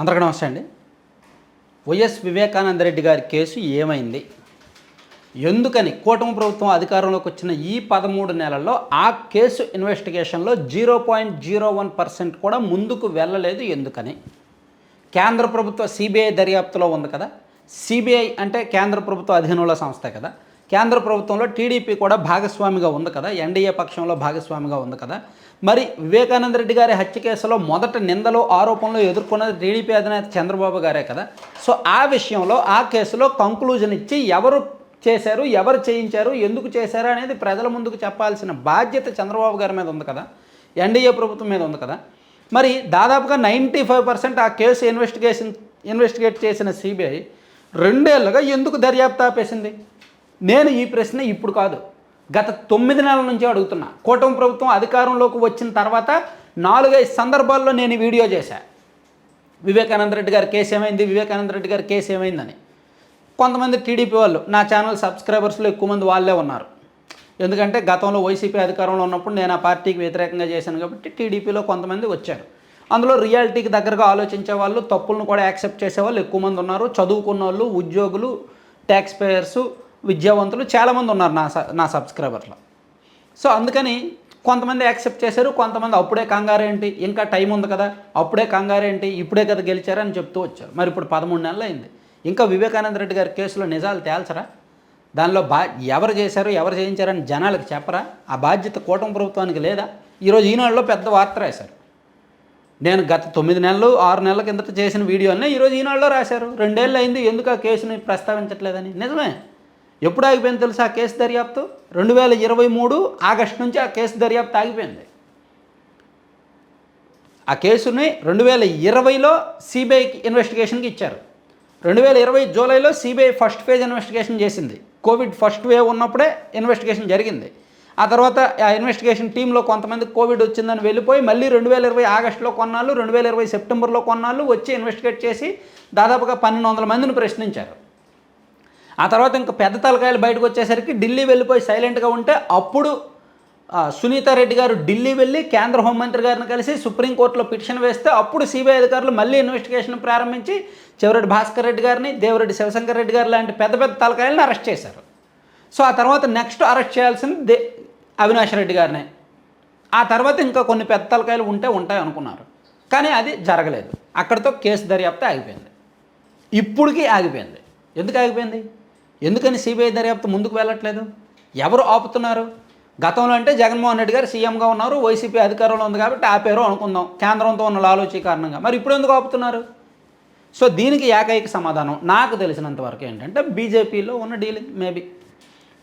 అందరికీ నమస్తే అండి. వైఎస్ వివేకానంద రెడ్డి గారి కేసు ఏమైంది? ఎందుకని కూటమి ప్రభుత్వం అధికారంలోకి వచ్చిన ఈ పదమూడు నెలల్లో ఆ కేసు ఇన్వెస్టిగేషన్లో zero point zero one percent కూడా ముందుకు వెళ్ళలేదు ఎందుకని? కేంద్ర ప్రభుత్వ సిబిఐ దర్యాప్తులో ఉంది కదా. సిబిఐ అంటే కేంద్ర ప్రభుత్వ అధీనంలో సంస్థ కదా. కేంద్ర ప్రభుత్వంలో టీడీపీ కూడా భాగస్వామిగా ఉంది కదా ఎన్డీఏ పక్షంలో భాగస్వామిగా ఉంది కదా. మరి వివేకానంద రెడ్డి గారి హత్య కేసులో మొదట నిందలు ఆరోపణలు ఎదుర్కొన్నది టీడీపీ అధినేత చంద్రబాబు గారే కదా. సో ఆ విషయంలో ఆ కేసులో కంక్లూజన్ ఇచ్చి ఎవరు చేశారు ఎవరు చేయించారు ఎందుకు చేశారు అనేది ప్రజల ముందుకు చెప్పాల్సిన బాధ్యత చంద్రబాబు గారి మీద ఉంది కదా. ఎన్డీఏ ప్రభుత్వం మీద ఉంది కదా. మరి దాదాపుగా నైంటీ ఫైవ్ పర్సెంట్ ఆ కేసు ఇన్వెస్టిగేషన్ ఇన్వెస్టిగేట్ చేసిన సిబిఐ రెండేళ్ళుగా ఎందుకు దర్యాప్తు ఆపేసింది? నేను ఈ ప్రశ్న ఇప్పుడు కాదు. గత తొమ్మిది నెలల నుంచి అడుగుతున్నా. కూటమి ప్రభుత్వం అధికారంలోకి వచ్చిన తర్వాత నాలుగైదు సందర్భాల్లో నేను వీడియో చేశా. వివేకానంద రెడ్డి గారి కేసు ఏమైంది? వివేకానంద రెడ్డి గారి కేసు ఏమైందని. కొంతమంది టీడీపీ వాళ్ళు నా ఛానల్ సబ్స్క్రైబర్స్లో ఎక్కువ మంది వాళ్ళే ఉన్నారు. ఎందుకంటే గతంలో వైసీపీ అధికారంలో ఉన్నప్పుడు నేను ఆ పార్టీకి వ్యతిరేకంగా చేశాను కాబట్టి టీడీపీలో కొంతమంది వచ్చారు. అందులో రియాలిటీకి దగ్గరగా ఆలోచించే వాళ్ళు తప్పులను కూడా యాక్సెప్ట్ చేసేవాళ్ళు ఎక్కువ మంది ఉన్నారు. చదువుకున్న వాళ్ళు ఉద్యోగులు ట్యాక్స్ పేయర్సు విద్యావంతులు చాలామంది ఉన్నారు నా స- నా సబ్స్క్రైబర్లో. సో అందుకని కొంతమంది యాక్సెప్ట్ చేశారు కొంతమంది అప్పుడే కంగారేంటి ఇంకా టైం ఉంది కదా అప్పుడే కంగారేంటి ఇప్పుడే కదా గెలిచారని చెప్తూ వచ్చారు. మరి ఇప్పుడు పదమూడు నెలలు అయింది. ఇంకా వివేకానంద రెడ్డి గారి కేసులో నిజాలు తేల్చరా? దానిలో బా ఎవరు చేశారు ఎవరు చేయించారని జనాలకు చెప్పరా? ఆ బాధ్యత కూటమి ప్రభుత్వానికి లేదా? ఈరోజు ఈనాడులో పెద్ద వార్త రాశారు. నేను గత తొమ్మిది నెలలు ఆరు నెలల కిందట చేసిన వీడియోనే ఈరోజు ఈనాడులో రాశారు. రెండేళ్ళు అయింది ఎందుకు ఆ కేసుని ప్రస్తావించట్లేదని? నిజమే. ఎప్పుడు ఆగిపోయింది తెలుసా ఆ కేసు దర్యాప్తు? రెండు వేల ఇరవై మూడు ఆగస్టు నుంచి ఆ కేసు దర్యాప్తు ఆగిపోయింది. ఆ కేసుని రెండు వేల ఇరవైలో సిబిఐకి ఇన్వెస్టిగేషన్కి ఇచ్చారు. రెండు వేల ఇరవై జూలైలో సిబిఐ ఫస్ట్ ఫేజ్ ఇన్వెస్టిగేషన్ చేసింది. కోవిడ్ ఫస్ట్ వేవ్ ఉన్నప్పుడే ఇన్వెస్టిగేషన్ జరిగింది. ఆ తర్వాత ఆ ఇన్వెస్టిగేషన్ టీంలో కొంతమంది కోవిడ్ వచ్చిందని వెళ్ళిపోయి మళ్ళీ రెండు వేల ఇరవై ఆగస్టులో కొన్నాళ్ళు రెండు వేల ఇరవై సెప్టెంబర్లో కొన్నాళ్ళు వచ్చి ఇన్వెస్టిగేట్ చేసి దాదాపుగా పన్నెండు వందల మందిని ప్రశ్నించారు. ఆ తర్వాత ఇంకా పెద్ద తలకాయలు బయటకు వచ్చేసరికి ఢిల్లీ వెళ్ళిపోయి సైలెంట్గా ఉంటే అప్పుడు సునీతారెడ్డి రెడ్డి గారు ఢిల్లీ వెళ్ళి కేంద్ర హోంమంత్రి గారిని కలిసి సుప్రీంకోర్టులో పిటిషన్ వేస్తే అప్పుడు సిబిఐ అధికారులు మళ్ళీ ఇన్వెస్టిగేషన్ ప్రారంభించి చివరెడ్డి భాస్కర్ రెడ్డి గారిని దేవరెడ్డి శివశంకర్ రెడ్డి గారు లాంటి పెద్ద పెద్ద తలకాయలను అరెస్ట్ చేశారు. సో ఆ తర్వాత నెక్స్ట్ అరెస్ట్ చేయాల్సింది దే అవినాష్ రెడ్డి గారిని. ఆ తర్వాత ఇంకా కొన్ని పెద్ద తలకాయలు ఉంటే ఉంటాయి అనుకున్నారు. కానీ అది జరగలేదు. అక్కడితో కేసు దర్యాప్తు ఆగిపోయింది. ఇప్పటికీ ఆగిపోయింది. ఎందుకు ఆగిపోయింది? ఎందుకని సిబిఐ దర్యాప్తు ముందుకు వెళ్ళట్లేదు? ఎవరు ఆపుతున్నారు? గతంలో అంటే జగన్మోహన్ రెడ్డి గారు సీఎంగా ఉన్నారు వైసీపీ అధికారంలో ఉంది కాబట్టి ఆపారు అనుకుందాం కేంద్రంతో ఉన్న లాలోచి కారణంగా. మరి ఇప్పుడు ఎందుకు ఆపుతున్నారు? సో దీనికి ఏకైక సమాధానం నాకు తెలిసినంత వరకు ఏంటంటే బీజేపీలో ఉన్న డీలింగ్ మేబీ.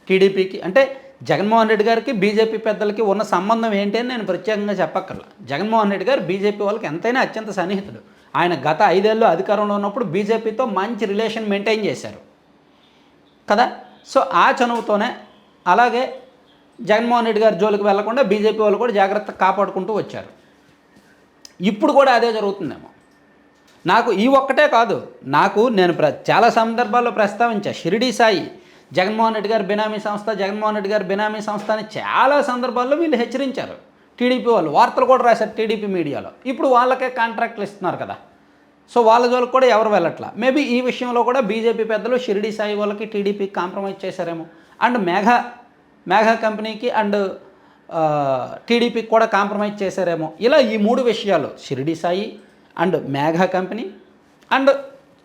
టీడీపీకి అంటే జగన్మోహన్ రెడ్డి గారికి బీజేపీ పెద్దలకి ఉన్న సంబంధం ఏంటి అని నేను ప్రత్యేకంగా చెప్పక్కర్లా. జగన్మోహన్ రెడ్డి గారు బీజేపీ వాళ్ళకి ఎంతైనా అత్యంత సన్నిహితుడు. ఆయన గత ఐదేళ్ళు అధికారంలో ఉన్నప్పుడు బీజేపీతో మంచి రిలేషన్ మెయింటైన్ చేశారు. కదా? సో ఆ చనువుతోనే అలాగే జగన్మోహన్ రెడ్డి గారి జోలికి వెళ్ళకుండా బీజేపీ వాళ్ళు కూడా జాగ్రత్త కాపాడుకుంటూ వచ్చారు. ఇప్పుడు కూడా అదే జరుగుతుందేమో. నాకు ఈ ఒక్కటే కాదు నాకు నేను ప్ర చాలా సందర్భాల్లో ప్రస్తావించా షిరిడి సాయి జగన్మోహన్ రెడ్డి గారి బినామీ సంస్థ జగన్మోహన్ రెడ్డి గారి బినామీ సంస్థ అని చాలా సందర్భాల్లో వీళ్ళు హెచ్చరించారు. టీడీపీ వాళ్ళు వార్తలు కూడా రాశారు టీడీపీ మీడియాలో. ఇప్పుడు వాళ్ళకే కాంట్రాక్ట్లు ఇస్తున్నారు కదా. సో వాళ్ళ జోలికి కూడా ఎవరు వెళ్ళట్లా. మేబీ ఈ విషయంలో కూడా బీజేపీ పెద్దలు షిరిడి సాయి వాళ్ళకి టీడీపీకి కాంప్రమైజ్ చేశారేమో. అండ్ మేఘా మేఘా కంపెనీకి అండ్ టీడీపీకి కూడా కాంప్రమైజ్ చేశారేమో. ఇలా ఈ మూడు విషయాలు Shirdi Sai and Megha company and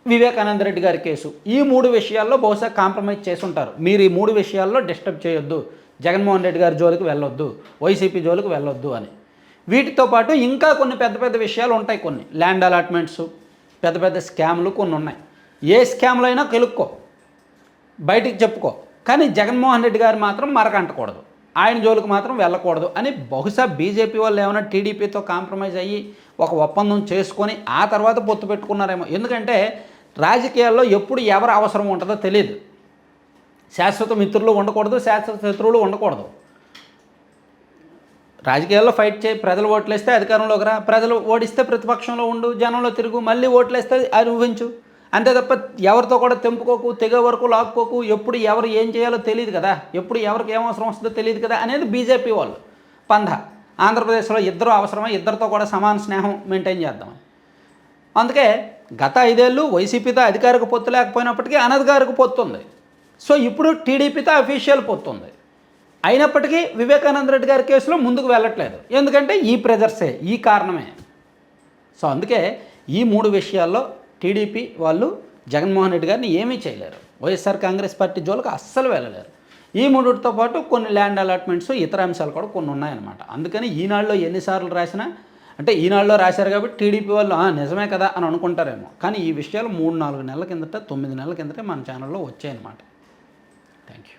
Vivekananda Reddy గారి కేసు. ఈ మూడు విషయాల్లో బహుశా కాంప్రమైజ్ చేసి ఉంటారు మీరు ఈ మూడు విషయాల్లో డిస్టర్బ్ చేయొద్దు. జగన్మోహన్ రెడ్డి గారి జోలికి వెళ్ళొద్దు. వైసీపీ జోలికి వెళ్ళొద్దు అని. వీటితో పాటు ఇంకా కొన్ని పెద్ద పెద్ద విషయాలు ఉంటాయి కొన్ని. ల్యాండ్ అలాట్మెంట్స్ పెద్ద పెద్ద స్కామ్లు కొన్ని ఉన్నాయి. ఏ స్కామ్లు అయినా కెలుక్కో బయటికి చెప్పుకో. కానీ జగన్మోహన్ రెడ్డి గారు మాత్రం మరకంటకూడదు. ఆయన జోలికి మాత్రం వెళ్ళకూడదు అని బహుశా బీజేపీ వాళ్ళు ఏమైనా టీడీపీతో కాంప్రమైజ్ అయ్యి ఒక ఒప్పందం చేసుకొని ఆ తర్వాత పొత్తు పెట్టుకున్నారేమో. ఎందుకంటే రాజకీయాల్లో ఎప్పుడు ఎవరు అవసరం ఉంటుందో తెలియదు శాశ్వత మిత్రులు ఉండకూడదు శాశ్వత శత్రువులు ఉండకూడదు. రాజకీయాల్లో ఫైట్ చేయి ప్రజలు ఓట్లేస్తే అధికారంలోకి రా. ప్రజలు ఓడిస్తే ప్రతిపక్షంలో ఉండు జనంలో తిరుగు మళ్ళీ ఓట్లేస్తే అది ఊహించు అంతే తప్ప ఎవరితో కూడా తెంపుకోకు తెగే వరకు లాక్కోకు. ఎప్పుడు ఎవరు ఏం చేయాలో తెలియదు కదా. ఎప్పుడు ఎవరికి ఏం అవసరం వస్తుందో తెలియదు కదా అనేది బీజేపీ వాళ్ళు. పంధ. ఆంధ్రప్రదేశ్లో ఇద్దరు అవసరమే? ఇద్దరితో కూడా సమాన స్నేహం మెయింటైన్ చేద్దాం. అందుకే గత ఐదేళ్ళు వైసీపీతో అధికారిక పొత్తు లేకపోయినప్పటికీ అనధికారిక పొత్తు ఉంది. సో ఇప్పుడు టీడీపీతో అఫీషియల్ పొత్తు ఉంది. అయినప్పటికీ వివేకానంద రెడ్డి గారి కేసులో ముందుకు వెళ్ళట్లేదు. ఎందుకంటే ఈ ప్రెజర్సే ఈ కారణమే. సో అందుకే ఈ మూడు విషయాల్లో టీడీపీ వాళ్ళు జగన్మోహన్ రెడ్డి గారిని ఏమీ చేయలేరు. వైఎస్ఆర్ కాంగ్రెస్ పార్టీ జోలికి అస్సలు వెళ్ళలేరు. ఈ మూడుతో పాటు కొన్ని ల్యాండ్ అలాట్మెంట్స్ ఇతర అంశాలు కూడా కొన్ని ఉన్నాయన్నమాట. అందుకని ఈనాడులో ఎన్నిసార్లు రాసినా అంటే ఈనాడులో రాశారు కాబట్టి టీడీపీ వాళ్ళు "ఆ, నిజమే కదా అని అనుకుంటారేమో. కానీ ఈ విషయాలు మూడు నాలుగు నెలల కిందట తొమ్మిది నెలల కిందటే మన ఛానల్లో వచ్చాయన్నమాట. Thank you